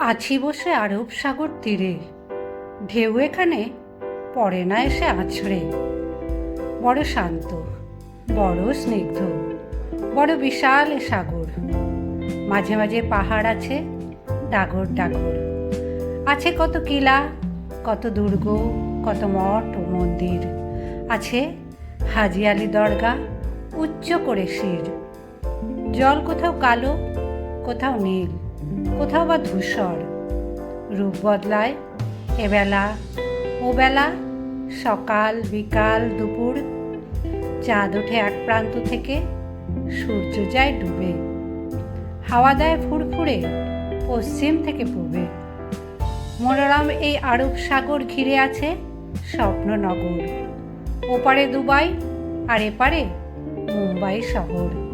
আছি বসে আরব সাগর তীরে। ঢেউ এখানে পড়ে না এসে আছড়ে। বড় শান্ত, বড় স্নিগ্ধ, বড় বিশাল এ সাগর। মাঝে মাঝে পাহাড় আছে, ডাগর ডাগর। আছে কত কিলা, কত দুর্গ, কত মঠ ও মন্দির। আছে হাজি আলি দরগা, উচ্চ করে শির। জল কোথাও কালো, কোথাও নীল। কোথাও বা ধূসর। রূপ বদলায় এবেলা, ওবেলা, সকাল, বিকাল, দুপুর। চাঁদ ওঠে এক প্রান্ত থেকে, সূর্য যায় ডুবে। হাওয়া দেয় ফুরফুরে, পশ্চিম থেকে পূবে। মনোরম এই আরব সাগর ঘিরে আছে স্বপ্ননগর ওপারে দুবাই, আর এপারে মুম্বাই শহর।